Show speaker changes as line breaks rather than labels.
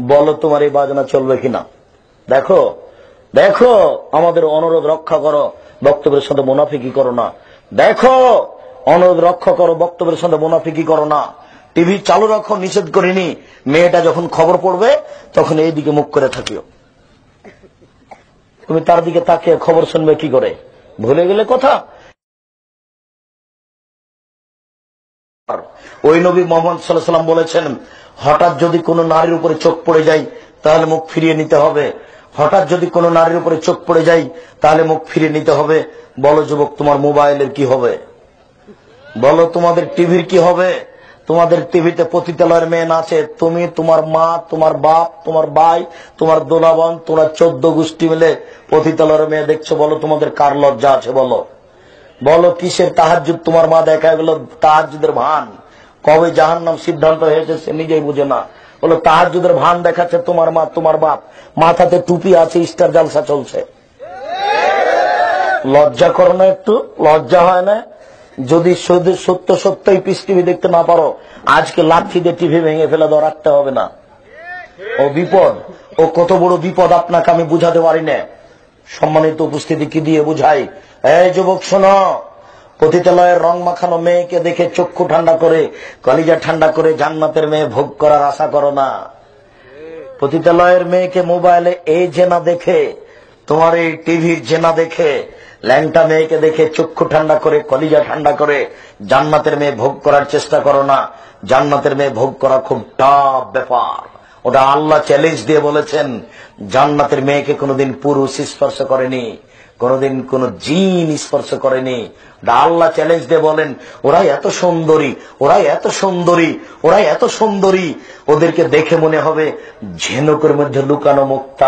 বলো তোমার এই বাজনা চলবে কিনা? দেখো দেখো, আমাদের অনুরোধ রক্ষা করো, বক্তব্যের সাথে মুনাফিকি করো না। দেখো, অনুরোধ রক্ষা করো, বক্তব্যের সাথে মুনাফিকি করো না। টিভি চালু রাখো, নিষেধ করিনি। মেয়েটা যখন খবর পড়বে, তখন এই দিকে মুখ করে থাকিও। তুমি তার দিকে তাকিয়ে খবর শুনবে কি করে? ভুলে গেলে কথা? ওই নবী মোহাম্মদ সাল্লাহ সাল্লাম বলেছেন, হঠাৎ যদি কোনো নারীর উপরে চোখ পড়ে যায়, তাহলে মুখ ফিরিয়ে নিতে হবে। হঠাৎ যদি কোনো নারীর উপরে চোখ পড়ে যায়, তাহলে মুখ ফিরিয়ে নিতে হবে। বলো যুবক, তোমার মোবাইলের কি হবে? বলো তোমাদের টিভির কি হবে? তোমাদের টিভিতে পতিতালয়ের মেয়ে নাচে তুমি, তোমার মা, তোমার বাপ, তোমার ভাই, তোমার দোলাবন তোমরা চোদ্দ গোষ্ঠী মিলে পতিতালয়ের মেয়ে দেখছ, বলো তোমাদের কার লজ্জা আছে, বলো। বলো, কিসের তাহাজুদ তোমার মা দেখা গেল তাহাজুদের ভান। কবে জাহান নাম সিদ্ধান্ত হয়েছে সে নিজেই বুঝে না। বলো তাহাজুদের ভান দেখাচ্ছে তোমার মা, তোমার বাপ। মাথাতে টুপি আছে স্টার জালসা চলছে। লজ্জা করো না একটু, লজ্জা হয় না। যদি সত্য সত্যই পিস টিভি দেখতে না পারো, আজকে লাঠি দিয়ে টিভি ভেঙে ফেলে দেওয়া রাখতে হবে না। ও বিপদ, ও কত বড় বিপদ আপনাকে আমি বুঝাতে পারি না। সম্মানিত উপস্থিতি কি দিয়ে বুঝাই? এই যুবক, শোনো। পতিতালয়ের রং মাখানো মেয়েকে দেখে চক্ষু ঠান্ডা করে, কলিজা ঠান্ডা করে জান্নাতের মেয়ে ভোগ করার আশা করো না। পতিতালয়ের মেয়েকে মোবাইলে এই জেনা দেখে, তোমার এই টিভির জেনা দেখে, ল্যাংটা মেয়েকে দেখে চক্ষু ঠান্ডা করে, কলিজা ঠান্ডা করে জান্নাতের মেয়ে ভোগ করার চেষ্টা করো না। জান্নাতের মেয়ে ভোগ করা খুব টাফ ব্যাপার। ওটা আল্লাহ চ্যালেঞ্জ দিয়ে বলেছেন, জান্নাতের মেয়েকে কোনোদিন পুরুষ স্পর্শ করেনি, কোনোদিন কোন জিন স্পর্শ করেনি। আল্লাহ চ্যালেঞ্জ দিয়ে বলেন, ওরাই এত সুন্দরী, ওরাই এত সুন্দরী, ওরাই এত সুন্দরী। ওদেরকে দেখে মনে হবে, ঝেনুকের মধ্যে লুকানো মুক্তা।